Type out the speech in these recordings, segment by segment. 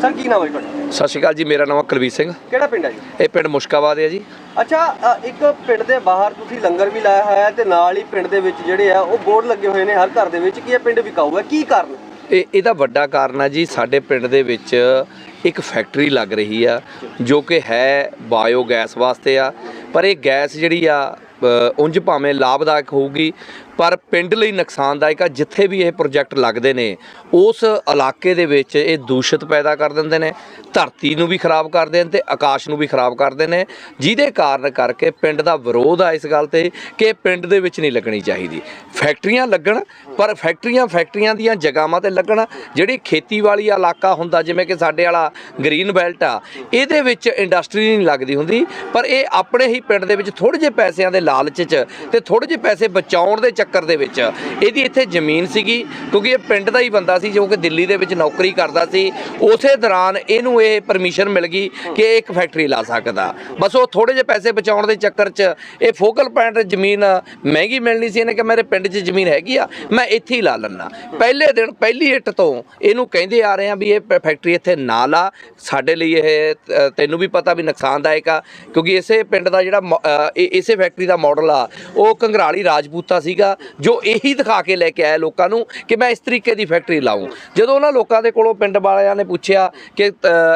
Sir ਕੀ ਨਾਮ ਹੈ ਤੁਹਾਡਾ? ਸਤਿ ਸ਼੍ਰੀ ਅਕਾਲ ਜੀ ਮੇਰਾ ਨਾਮ ਹੈ ਕੁਲਵੀਰ ਸਿੰਘ। ਕਿਹੜਾ ਪਿੰਡ ਹੈ ਜੀ? ਇਹ ਪਿੰਡ ਮੁਸ਼ਕਾਬਾਦ ਹੈ ਜੀ। ਅੱਛਾ ਅ, ਇੱਕ ਪਿੰਡ ਦੇ ਬਾਹਰ ਤੁਸੀਂ ਲੰਗਰ ਵੀ ਲਾਇਆ ਹੋਇਆ ਹੈ ਤੇ ਨਾਲ ਹੀ ਪਿੰਡ ਦੇ ਵਿੱਚ ਜਿਹੜੇ ਆ ਉਹ ਬੋਰਡ ਲੱਗੇ ਹੋਏ ਨੇ ਹਰ ਘਰ ਦੇ ਵਿੱਚ ਕਿ ਇਹ ਪਿੰਡ ਵਿਕਾਊ ਹੈ। ਕੀ ਕਾਰਨ? ਇਹ ਇਹਦਾ ਵੱਡਾ ਕਾਰਨ ਹੈ ਜੀ ਸਾਡੇ ਪਿੰਡ ਦੇ ਵਿੱਚ ਇੱਕ ਫੈਕਟਰੀ ਲੱਗ ਰਹੀ ਆ ਜੋ ਕਿ ਹੈ ਬਾਇਓ ਗੈਸ ਵਾਸਤੇ ਆ। ਪਰ ਇਹ ਗੈਸ ਜਿਹੜੀ ਆ ਅ, ਉਂਝ ਭਾਵੇਂ ਲਾਭਦਾਇਕ ਹੋਊਗੀ ਪਰ ਪਿੰਡ ਲਈ ਨੁਕਸਾਨਦਾਇਕ ਆ, ਜਿੱਥੇ ਵੀ ਇਹ ਪ੍ਰੋਜੈਕਟ ਲੱਗਦੇ ਨੇ, ਉਸ ਇਲਾਕੇ ਦੇ ਵਿੱਚ ਇਹ ਦੂਸ਼ਿਤ ਪੈਦਾ ਕਰ ਦਿੰਦੇ ਨੇ, ਧਰਤੀ ਨੂੰ ਵੀ ਖਰਾਬ ਕਰਦੇ ਨੇ ਤੇ ਆਕਾਸ਼ ਨੂੰ ਵੀ ਖਰਾਬ ਕਰਦੇ ਨੇ, ਜਿਹਦੇ ਕਾਰਨ ਕਰਕੇ ਪਿੰਡ ਦਾ ਵਿਰੋਧ ਆ ਇਸ ਗੱਲ ਤੇ ਕਿ ਇਹ ਪਿੰਡ ਦੇ ਵਿੱਚ ਨਹੀਂ ਲੱਗਣੀ ਚਾਹੀਦੀ। ਫੈਕਟਰੀਆਂ ਲੱਗਣ, ਪਰ ਫੈਕਟਰੀਆਂ ਫੈਕਟਰੀਆਂ ਦੀਆਂ ਜਗ੍ਹਾਵਾਂ ਤੇ ਲੱਗਣ, ਜਿਹੜੀ ਖੇਤੀਬਾੜੀ ਇਲਾਕਾ ਹੁੰਦਾ, ਜਿਵੇਂ ਕਿ ਸਾਡੇ ਵਾਲਾ ਗ੍ਰੀਨ ਬੈਲਟ ਆ, ਇਹਦੇ ਵਿੱਚ ਇੰਡਸਟਰੀ ਨਹੀਂ ਲੱਗਦੀ ਹੁੰਦੀ, ਪਰ ਇਹ ਆਪਣੇ ਹੀ ਪਿੰਡ ਦੇ ਵਿੱਚ ਥੋੜੇ ਜਿਹੇ ਪੈਸਿਆਂ ਦੇ ਲਾਲਚ 'ਚ ਤੇ ਥੋੜੇ ਜਿਹੇ ਪੈਸੇ ਬਚਾਉਣ ਦੇ ਚੱਕਰ ਚੱਕਰ ਦੇ ਵਿੱਚ। ਇਹਦੀ ਇੱਥੇ ਜ਼ਮੀਨ ਸੀਗੀ, ਕਿਉਂਕਿ ਇਹ ਪਿੰਡ ਦਾ ਹੀ ਬੰਦਾ ਸੀ ਜੋ ਕਿ ਦਿੱਲੀ ਦੇ ਵਿੱਚ ਨੌਕਰੀ ਕਰਦਾ ਸੀ। ਉਸੇ ਦੌਰਾਨ ਇਹਨੂੰ ਇਹ ਪਰਮਿਸ਼ਨ ਮਿਲ ਗਈ ਕਿ ਇਹ ਇੱਕ ਫੈਕਟਰੀ ਲਾ ਸਕਦਾ। ਬਸ ਉਹ ਥੋੜੇ ਜਿਹੇ ਪੈਸੇ ਬਚਾਉਣ ਦੇ ਚੱਕਰ 'ਚ ਇਹ ਫੋਕਲ ਪੁਆਇੰਟ ਜ਼ਮੀਨ ਮਹਿੰਗੀ ਮਿਲਣੀ ਸੀ। ਇਹਨੇ ਕਿ ਮੇਰੇ ਪਿੰਡ 'ਚ ਜ਼ਮੀਨ ਹੈਗੀ ਆ, ਮੈਂ ਇੱਥੇ ਹੀ ਲਾ ਲੈਣਾ ਪਹਿਲੇ ਦਿਨ, ਪਹਿਲੀ ਇੱਟ ਤੋਂ ਇਹਨੂੰ ਕਹਿੰਦੇ ਆ ਰਹੇ ਆ ਵੀ ਇਹ ਪ- ਫੈਕਟਰੀ ਇੱਥੇ ਨਾ ਲਾ। ਸਾਡੇ ਲਈ ਇਹ ਤੈਨੂੰ ਵੀ ਪਤਾ ਵੀ ਨੁਕਸਾਨਦਾਇਕ ਆ, ਕਿਉਂਕਿ ਇਸੇ ਪਿੰਡ ਦਾ ਜਿਹੜਾ ਮੋ- ਇਹ- ਇਸੇ ਫੈਕਟਰੀ ਦਾ ਮਾਡਲ ਆ, ਉਹ ਕੰਗਰਾਲੀ ਰਾਜਪੂਤਾ ਸੀਗਾ। ਜੋ ਇਹੀ ਦਿਖਾ ਕੇ ਲੈ ਕੇ ਆਇਆ ਲੋਕਾਂ ਨੂੰ ਕਿ ਮੈਂ ਇਸ ਤਰੀਕੇ ਦੀ ਫੈਕਟਰੀ ਲਾऊं ਜਦੋਂ ਉਹਨਾਂ ਲੋਕਾਂ ਦੇ ਕੋਲੋਂ ਪਿੰਡ ਵਾਲਿਆਂ ਨੇ ਪੁੱਛਿਆ ਕਿ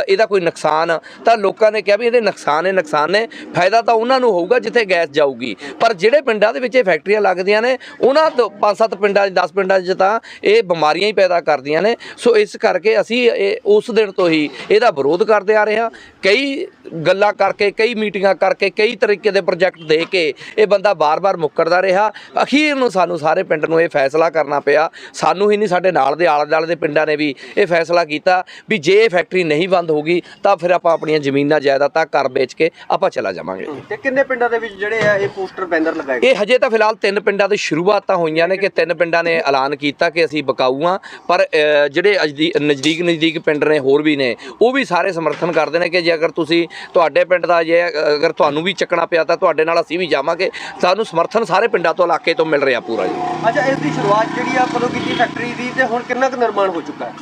ਇਹਦਾ ਕੋਈ ਨੁਕਸਾਨ, ਤਾਂ ਲੋਕਾਂ ਨੇ ਕਿਹਾ ਵੀ ਇਹਦੇ ਨੁਕਸਾਨ ਨੇ ਨੁਕਸਾਨ ਨੇ ਫਾਇਦਾ ਤਾਂ ਉਹਨਾਂ ਨੂੰ ਹੋਊਗਾ ਜਿੱਥੇ ਗੈਸ ਜਾਊਗੀ। ਪਰ ਜਿਹੜੇ ਪਿੰਡਾਂ ਦੇ ਵਿੱਚ ਇਹ ਫੈਕਟਰੀਆਂ ਲੱਗਦੀਆਂ ਨੇ, ਉਹਨਾਂ ਤੋਂ ਪੰਜ ਸੱਤ ਪਿੰਡਾਂ 'ਚ 10 ਪਿੰਡਾਂ 'ਚ ਤਾਂ ਇਹ ਬਿਮਾਰੀਆਂ ਹੀ ਪੈਦਾ ਕਰਦੀਆਂ ਨੇ। ਸੋ ਇਸ ਕਰਕੇ ਅਸੀਂ ਇਹ, ਉਸ ਦਿਨ ਤੋਂ ਹੀ ਇਹਦਾ ਵਿਰੋਧ ਕਰਦੇ ਆ ਰਹੇ ਹਾਂ। ਕਈ ਗੱਲਾਂ ਕਰਕੇ ਕਈ ਮੀਟਿੰਗਾਂ ਕਰਕੇ ਕਈ ਤਰੀਕੇ ਦੇ ਪ੍ਰੋਜੈਕਟ ਦੇ ਕੇ ਇਹ ਬੰਦਾ ਬਾਰ-ਬਾਰ ਮੁੱਕਰਦਾ ਰਿਹਾ। ਅਖੀਰ ਨੂੰ ਸਾਨੂੰ ਸਾਰੇ ਪਿੰਡ ਨੂੰ ਇਹ ਫੈਸਲਾ ਕਰਨਾ ਪਿਆ। ਸਾਨੂੰ ਹੀ ਨਹੀਂ ਸਾਡੇ ਨਾਲ ਦੇ ਆਲੇ-ਦੁਆਲੇ ਦੇ ਪਿੰਡਾਂ ਨੇ ਵੀ ਇਹ ਫੈਸਲਾ ਕੀਤਾ ਵੀ ਜੇ ਇਹ ਫੈਕਟਰੀ ਨਹੀਂ ਬੰਦ ਹੋਗੀ ਤਾਂ ਫਿਰ ਆਪਾਂ ਆਪਣੀਆਂ ਜ਼ਮੀਨਾਂ ਜਾਇਦਾਦਾਂ ਘਰ ਵੇਚ ਕੇ ਆਪਾਂ ਚਲਾ ਜਾਵਾਂਗੇ। ਤੇ ਕਿੰਨੇ ਪਿੰਡਾਂ ਦੇ ਵਿੱਚ ਜਿਹੜੇ ਆ ਇਹ ਪੋਸਟਰ ਬੈਨਰ ਲਗਾਏ ਗਏ? ਇਹ ਹਜੇ ਤਾਂ ਫਿਲਹਾਲ ਤਿੰਨ ਪਿੰਡਾਂ ਦੀ ਸ਼ੁਰੂਆਤਾਂ ਹੋਈਆਂ ਨੇ ਕਿ ਤਿੰਨ ਪਿੰਡਾਂ ਨੇ ਐਲਾਨ ਕੀਤਾ ਕਿ ਅਸੀਂ ਬਕਾਊ ਹਾਂ ਪਰ ਜਿਹੜੇ ਅਜਦੀ- ਨਜ਼ਦੀਕ ਨਜ਼ਦੀਕ ਪਿੰਡ ਨੇ ਹੋਰ ਵੀ ਨੇ ਉਹ ਵੀ ਸਾਰੇ ਸਮਰਥਨ ਕਰਦੇ ਨੇ ਕਿ ਜੇ ਅਗਰ ਤੁਸੀਂ ਤੁਹਾਡੇ ਪਿੰਡ ਦਾ ਜੇ ਅਗਰ ਤੁਹਾਨੂੰ ਵੀ ਚੱਕਣਾ ਪਿਆ ਤਾਂ ਤੁਹਾਡੇ ਨਾਲ ਅਸੀਂ ਵੀ ਜਾਵਾਂਗੇ। ਸਾਨੂੰ ਸਮਰਥਨ ਸਾਰੇ ਪਿੰਡਾਂ ਤੋਂ ਇਲਾਕੇ ਤੋਂ ਮਿਲ ਰਿਹਾ ਪੂਰਾ ਜੀ। ਅੱਛਾ ਇਸ ਦੀ ਸ਼ੁਰੂਆਤ ਜਿਹੜੀ ਆ ਕਦੋਂ ਕੀਤੀ ਫੈਕਟਰੀ ਦੀ ਤੇ ਹੁਣ ਕਿੰਨਾ ਕੁ ਨਿਰਮਾਣ ਹੋ ਚੁੱਕਾ ਹੈ?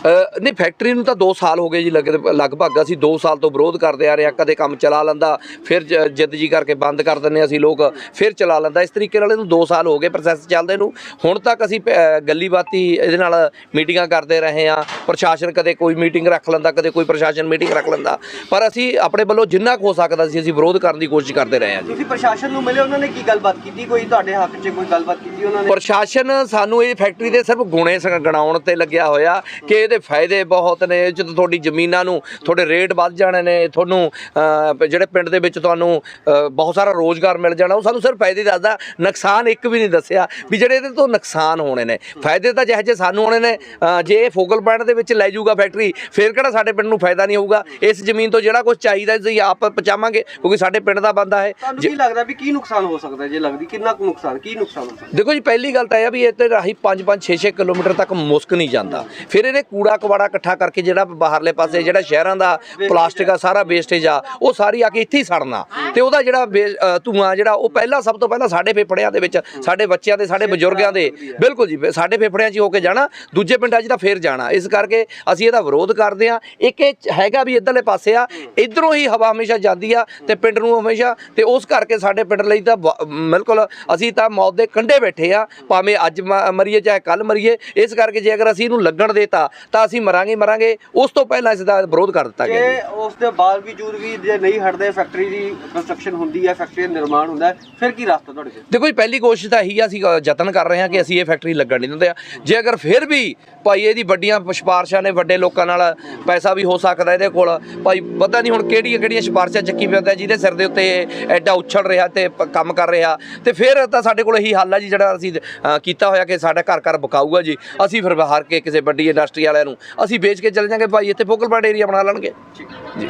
ਨਹੀਂ ਫੈਕਟਰੀ ਨੂੰ ਤਾਂ 2 ਸਾਲ ਹੋ ਗਏ ਜੀ ਲਗ- ਲਗਭਗ। ਅਸੀਂ 2 ਸਾਲ ਤੋਂ ਵਿਰੋਧ ਕਰਦੇ ਆ ਰਹੇ ਹਾਂ ਕਦੇ ਕੰਮ ਚਲਾ ਲੈਂਦਾ ਫਿਰ ਜਿੱਦ ਜੀ ਕਰਕੇ ਬੰਦ ਕਰ ਦਿੰਦੇ ਹਾਂ ਅਸੀਂ ਲੋਕ ਫਿਰ ਚਲਾ ਲੈਂਦਾ। ਇਸ ਤਰੀਕੇ ਨਾਲ ਇਹਨੂੰ 2 ਸਾਲ ਹੋ ਗਏ ਪ੍ਰੋਸੈਸ ਚੱਲਦੇ ਨੂੰ। ਹੁਣ ਤੱਕ ਅਸੀਂ ਗੱਲੀ ਬਾਤੀ ਇਹਦੇ ਨਾਲ ਮੀਟਿੰਗਾਂ ਕਰਦੇ ਰਹੇ ਹਾਂ ਪ੍ਰਸ਼ਾਸਨ ਕਦੇ ਕੋਈ ਮੀਟਿੰਗ ਰੱਖ ਲੈਂਦਾ ਕਦੇ ਕੋਈ ਪ੍ਰਸ਼ਾਸਨ ਮੀਟਿੰਗ ਰੱਖ ਲੈਂਦਾ। ਪਰ ਅਸੀਂ ਆਪਣੇ ਵੱਲੋਂ ਜਿੰਨਾ ਕੁ ਹੋ ਸਕਦਾ ਸੀ ਅਸੀਂ ਵਿਰੋਧ ਕਰਨ ਦੀ ਕੋਸ਼ਿਸ਼ ਕਰਦੇ ਰਹੇ ਹਾਂ ਜੀ। ਤੁਸੀਂ ਪ੍ਰਸ਼ਾਸਨ ਨੂੰ ਮਿਲੇ ਉਹਨਾਂ ਨੇ ਕੀ ਗੱਲਬਾਤ ਕੀਤੀ? ਕੋਈ ਤੁਹਾਡੇ ਹੱਕ 'ਚ ਕੋਈ ਗੱਲਬਾਤ ਕੀਤੀ ਉਹਨਾਂ ਨੇ? ਪ੍ਰਸ਼ਾਸਨ ਸਾਨੂੰ ਇਹ ਫੈਕਟਰੀ ਦੇ ਸਿਰਫ ਗੁਣੇ ਗਣਾਉਣ ਤੇ ਲੱਗਿਆ ਹੋਇਆ ਕਿ ਇਹਦੇ ਫਾਇਦੇ ਬਹੁਤ ਨੇ। ਜਦੋਂ ਤੁਹਾਡੀ ਜ਼ਮੀਨਾਂ ਨੂੰ ਤੁਹਾਡੇ ਰੇਟ ਵੱਧ ਜਾਣੇ ਨੇ ਤੁਹਾਨੂੰ ਜਿਹੜੇ ਪਿੰਡ ਦੇ ਵਿੱਚ ਤੁਹਾਨੂੰ ਬਹੁਤ ਸਾਰਾ ਰੋਜ਼ਗਾਰ ਮਿਲ ਜਾਣਾ ਉਹ ਸਾਨੂੰ ਸਿਰਫ ਫਾਇਦੇ ਦੱਸਦਾ। ਨੁਕਸਾਨ ਇੱਕ ਵੀ ਨਹੀਂ ਦੱਸਿਆ ਵੀ ਜਿਹੜੇ ਇਹਦੇ ਤੋਂ ਨੁਕਸਾਨ ਹੋਣੇ ਨੇ। ਫਾਇਦੇ ਤਾਂ ਜਿਹੇ ਜਿਹੇ ਸਾਨੂੰ ਹੋਣੇ ਨੇ ਜੇ ਇਹ ਫੋਕਲ ਪੁਆਇੰਟ ਦੇ ਵਿੱਚ ਲੈ ਜਾਊਗਾ ਫੈਕਟਰੀ ਫਿਰ ਕਿਹੜਾ ਸਾਡੇ ਪਿੰਡ ਨੂੰ ਫਾਇਦਾ ਨਹੀਂ ਹੋਊਗਾ? ਇਸ ਜ਼ਮੀਨ ਤੋਂ ਜਿਹੜਾ ਕੁਝ ਚਾਹੀਦਾ ਅਸੀਂ ਆਪ ਪਹੁੰਚਾਵਾਂਗੇ ਕਿਉਂਕਿ ਸਾਡੇ ਪਿੰਡ ਦਾ ਬੰਦਾ ਹੈ। ਤੁਹਾਨੂੰ ਕੀ ਲੱਗਦਾ ਵੀ ਕੀ ਨੁਕਸਾਨ ਹੋ ਸਕਦਾ ਜੇ ਲੱਗਦੀ? ਕਿੰਨਾ ਕੁ ਨੁਕਸਾਨ ਕੀ ਨੁਕਸਾਨ ਹੋ ਸਕਦਾ? ਦੇਖੋ ਜੀ ਪਹਿਲੀ ਗੱਲ ਤਾਂ ਇਹ ਆ ਵੀ ਇੱਥੇ ਰਾਹੀਂ 5-5 6-6 ਕਿਲੋਮੀਟਰ ਤੱਕ ਮੁਸਕ ਨਹੀਂ ਜਾਂਦਾ। ਫਿਰ ਇਹਨੇ ਕੂੜਾ ਕਵਾੜਾ ਇਕੱਠਾ ਕਰਕੇ ਜਿਹੜਾ ਬਾਹਰਲੇ ਪਾਸੇ ਜਿਹੜਾ ਸ਼ਹਿਰਾਂ ਦਾ ਪਲਾਸਟਿਕ ਆ ਸਾਰਾ ਵੇਸਟੇਜ ਆ ਉਹ ਸਾਰੀ ਆ ਕੇ ਇੱਥੇ ਹੀ ਸੜਨਾ। ਤੇ ਉਹਦਾ ਜਿਹੜਾ ਧੂੰਆਂ ਜਿਹੜਾ ਉਹ ਪਹਿਲਾਂ ਸਭ ਤੋਂ ਪਹਿਲਾਂ ਸਾਡੇ ਫੇਫੜਿਆਂ ਦੇ ਵਿੱਚ ਸਾਡੇ ਬੱਚਿਆਂ ਦੇ ਸਾਡੇ ਬਜ਼ੁਰਗਾਂ ਦੇ ਬਿਲਕੁਲ ਜੀ ਸਾਡੇ ਫੇਫੜਿਆਂ 'ਚ ਹੀ ਕੇ ਜਾਣਾ ਦੂਜੇ ਪਿੰਡਾਂ 'ਚ ਤਾਂ ਫੇਰ ਜਾਣਾ। ਇਸ ਕਰਕੇ ਅਸੀਂ ਇਹਦਾ ਵਿਰੋਧ ਕਰਦੇ ਆ ਇੱਕ ਇਹ ਹੈਗਾ ਵੀ ਇੱਧਰਲੇ ਪਾਸੇ ਆ ਇਧਰੋਂ ਹੀ ਹਵਾ ਹਮੇਸ਼ਾ ਜਾਂਦੀ ਆ ਤੇ ਪਿੰਡ ਨੂੰ ਹਮੇਸ਼ਾ ਤੇ ਉਸ ਕਰਕੇ ਸਾਡੇ ਪਿੰਡ ਲਈ ਤਾਂ ਬਿਲਕੁਲ ਅਸੀਂ ਤਾਂ ਮੌਤ ਦੇ ਕੰਢੇ ਬੈਠੇ ਆ ਭਾਵੇਂ ਅੱਜ ਮਰੀਏ ਚਾਹੇ ਕੱਲ ਮਰੀਏ ਇਸ ਕਰਕੇ ਜੇ ਅਗਰ ਅਸੀਂ ਇਹਨੂੰ ਲੱਗਣ ਦੇਤਾ ਤਾਂ ਅਸੀਂ ਮਰਾਂਗੇ ਮਰਾਂਗੇ ਉਸ ਤੋਂ ਪਹਿਲਾਂ ਇਸ ਦਾ ਵਿਰੋਧ ਕਰ ਦਿੱਤਾ ਗਿਆ ਉਸ ਦੇ ਬਾਵਜੂਦ ਵੀ ਜੇ ਨਹੀਂ ਹਟਦੇ ਫੈਕਟਰੀ ਦੀ ਕੰਸਟਰਕਸ਼ਨ ਹੁੰਦੀ ਹੈ ਫੈਕਟਰੀ ਦਾ ਨਿਰਮਾਣ ਹੁੰਦਾ ਫਿਰ ਕੀ ਰਸਤਾ ਤੁਹਾਡੇ ਕੋਲ? ਦੇਖੋ ਜੀ ਪਹਿਲੀ ਕੋਸ਼ਿਸ਼ ਤਾਂ ਇਹੀ ਆ ਅਸੀਂ ਯਤਨ ਕਰ ਰਹੇ ਹਾਂ ਕਿ ਅਸੀਂ ਇਹ ਫੈਕਟਰੀ ਲੱਗਣ ਨਹੀਂ ਦਿੰਦੇ ਜੇ ਅਗਰ ਫਿਰ ਵੀ ਭਾਈ ਇਹਦੀ ਵੱਡੀਆਂ ਸਿਫਾਰਸ਼ਾਂ ਨੇ ਵੱਡੇ ਲੋਕਾਂ ਨਾਲ ਪੈਸਾ ਵੀ ਹੋ ਸਕਦਾ ਇਹਦੇ ਕੋਲ ਭਾਈ ਪਤਾ ਨਹੀਂ ਹੁਣ ਕਿਹੜੀਆਂ ਕਿਹੜੀਆਂ ਸਿਫਾਰਸ਼ਾਂ ਚੱਕੀ ਫਿਰਦਾ ਜਿਹਦੇ ਸਿਰ ਦੇ ਉੱਤੇ ਐਡਾ ਉਛਲ ਰਿਹਾ ਤੇ ਕੰਮ ਕਰ ਰਿਹਾ। ਤੇ ਫਿਰ ਤਾਂ ਸਾਡੇ ਕੋਲ ਇਹੀ ਹੱਲ ਆ ਜੀ, ਜਿਹੜਾ ਅਸੀਂ ਕੀਤਾ ਹੋਇਆ ਕਿ ਸਾਡਾ ਘਰ ਘਰ ਬਕਾਊਗਾ ਜੀ। ਅਸੀਂ ਫਿਰ ਬਾਹਰ ਕੇ ਕਿਸੇ ਵੱਡੀ ਇੰਡਸਟਰੀ ਵਾਲਿਆਂ ਨੂੰ ਅਸੀਂ ਵੇਚ ਕੇ ਚਲੇ ਜਾਾਂਗੇ ਭਾਈ, ਇੱਥੇ ਫੋਕਲ ਪੁਆਇੰਟ ਏਰੀਆ ਬਣਾ ਲੈਣਗੇ। ਜੀ